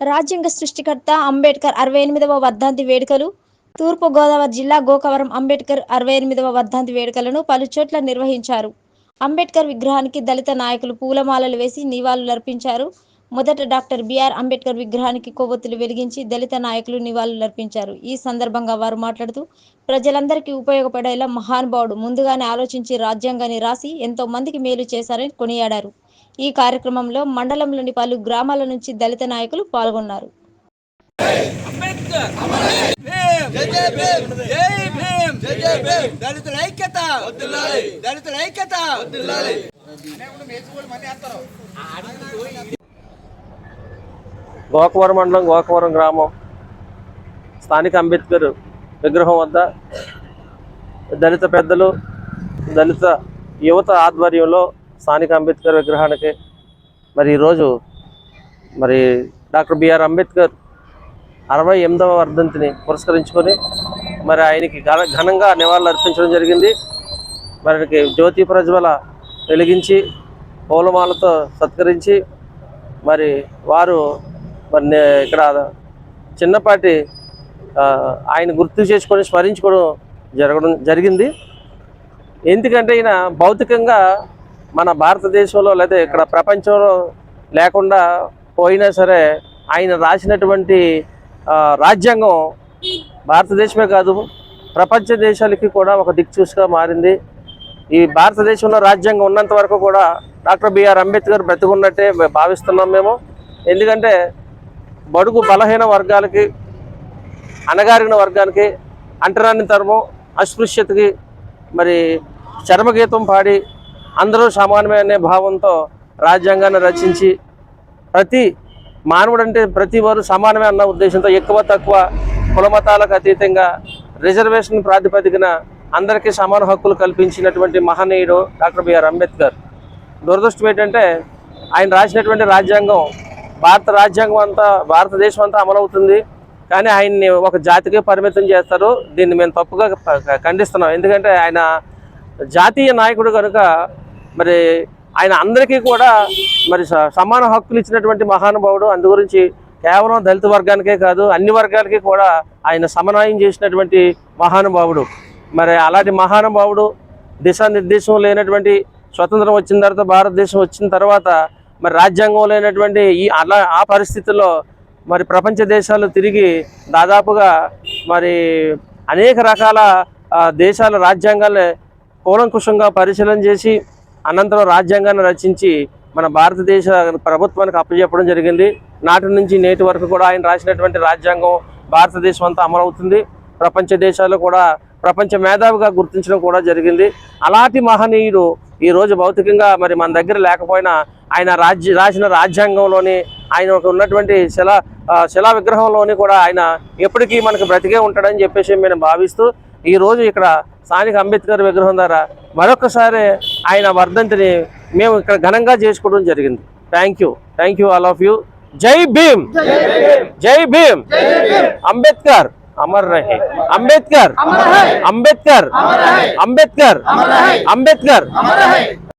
రాజ్యాంగ సృష్టికర్త అంబేద్కర్ అరవై ఎనిమిదవ వర్ధంతి వేడుకలు. తూర్పు గోదావరి జిల్లా గోకవరం అంబేద్కర్ అరవై ఎనిమిదవ వర్ధంతి వేడుకలను పలు చోట్ల నిర్వహించారు. అంబేద్కర్ విగ్రహానికి దళిత నాయకులు పూలమాలలు వేసి నివాళులర్పించారు మొదట డాక్టర్ బిఆర్ అంబేద్కర్ విగ్రహానికి కొవ్వొత్తులు వెలిగించి దళిత నాయకులు నివాళులర్పించారు ఈ సందర్భంగా వారు మాట్లాడుతూ ప్రజలందరికీ ఉపయోగపడేలా మహానుభావుడు ముందుగానే ఆలోచించి రాజ్యాంగాన్ని రాసి ఎంతో మందికి మేలు చేశారని కొనియాడారు. ఈ కార్యక్రమంలో మండలంలోని పలు గ్రామాల నుంచి దళిత నాయకులు పాల్గొన్నారు. దళితుల ఐక్యత దళితుల ఐక్యత గోకవరం మండలం గోకవరం గ్రామం స్థానిక అంబేద్కర్ విగ్రహం వద్ద దళిత పెద్దలు దళిత యువత ఆధ్వర్యంలో స్థానిక అంబేద్కర్ విగ్రహానికి మరి ఈరోజు మరి డాక్టర్ బిఆర్ అంబేద్కర్ అరవై ఎనిమిదవ వర్ధంతిని పురస్కరించుకొని మరి ఆయనకి ఘన ఘనంగా నివాళులు అర్పించడం జరిగింది. మరి ఆయనకి జ్యోతి ప్రజ్వల వెలిగించి పూలమాలతో సత్కరించి మరి వారు మరి ఇక్కడ చిన్నపాటి ఆయన గుర్తు చేసుకొని స్మరించుకోవడం జరగడం జరిగింది. ఎందుకంటే ఈయన భౌతికంగా మన భారతదేశంలో లేదా ఇక్కడ ప్రపంచంలో లేకుండా పోయినా సరే ఆయన రాసినటువంటి రాజ్యాంగం భారతదేశమే కాదు ప్రపంచ దేశాలకి కూడా ఒక దిక్చూసిగా మారింది. ఈ భారతదేశంలో రాజ్యాంగం ఉన్నంత వరకు కూడా డాక్టర్ బిఆర్ అంబేద్కర్ బ్రతుకున్నట్టే మేము భావిస్తున్నాం మేము. ఎందుకంటే బడుగు బలహీన వర్గాలకి అణగారిన వర్గానికి అంటరాని తరము అస్పృశ్యతకి మరి చర్మగీతం పాడి అందరూ సమానమే అనే భావంతో రాజ్యాంగాన్ని రచించి ప్రతి మానవుడు అంటే ప్రతి వారు సమానమే అన్న ఉద్దేశంతో ఎక్కువ తక్కువ కులమతాలకు అతీతంగా రిజర్వేషన్ ప్రాతిపదికన అందరికీ సమాన హక్కులు కల్పించినటువంటి మహనీయుడు డాక్టర్ బిఆర్ అంబేద్కర్. దురదృష్టం ఏంటంటే ఆయన రాసినటువంటి రాజ్యాంగం భారత రాజ్యాంగం అంతా భారతదేశం అంతా అమలవుతుంది. కానీ ఆయన్ని ఒక జాతికి పరిమితం చేస్తారు. దీన్ని మేము తప్పుగా ఖండిస్తున్నాం. ఎందుకంటే ఆయన జాతీయ నాయకుడు కనుక మరి ఆయన అందరికీ కూడా మరి స- సమాన హక్కులు ఇచ్చినటువంటి మహానుభావుడు. అందు గురించి కేవలం దళిత వర్గానికే కాదు అన్ని వర్గాలకి కూడా ఆయన సమన్వయం చేసినటువంటి మహానుభావుడు. మరి అలాంటి మహానుభావుడు దిశానిర్దేశం లేనటువంటి స్వతంత్రం వచ్చిన తర్వాత భారతదేశం వచ్చిన తర్వాత మరి రాజ్యాంగం లేనటువంటి ఈ అలా ఆ పరిస్థితుల్లో మరి ప్రపంచ దేశాలు తిరిగి దాదాపుగా మరి అనేక రకాల దేశాల రాజ్యాంగాలు కూలంకుషంగా పరిశీలన చేసి అనంతరం రాజ్యాంగాన్ని రచించి మన భారతదేశ ప్రభుత్వానికి అప్పచెప్పడం జరిగింది. నాటి నుంచి నేటి వరకు కూడా ఆయన రాసినటువంటి రాజ్యాంగం భారతదేశం అంతా అమలవుతుంది. ప్రపంచ దేశాలు కూడా ప్రపంచ మేధావిగా గుర్తించడం కూడా జరిగింది. అలాంటి మహనీయుడు ఈరోజు భౌతికంగా మరి మన దగ్గర లేకపోయినా ఆయన రాజ్య రాసిన రాజ్యాంగంలోని ఆయన ఒక ఉన్నటువంటి శిలా శిలా విగ్రహంలోని కూడా ఆయన ఎప్పటికీ మనకు బ్రతికే ఉంటాడని చెప్పేసి మేము భావిస్తూ ఈ రోజు ఇక్కడ స్థానిక అంబేద్కర్ విగ్రహం ద్వారా మరొకసారి ఆయన వర్ధంతిని మేము ఇక్కడ ఘనంగా చేసుకోవడం జరిగింది. Thank you thank you all of you జై భీమ్ జై భీమ్ అంబేద్కర్ అమర్ రహే అంబేద్కర్ అంబేద్కర్ అంబేద్కర్ అంబేద్కర్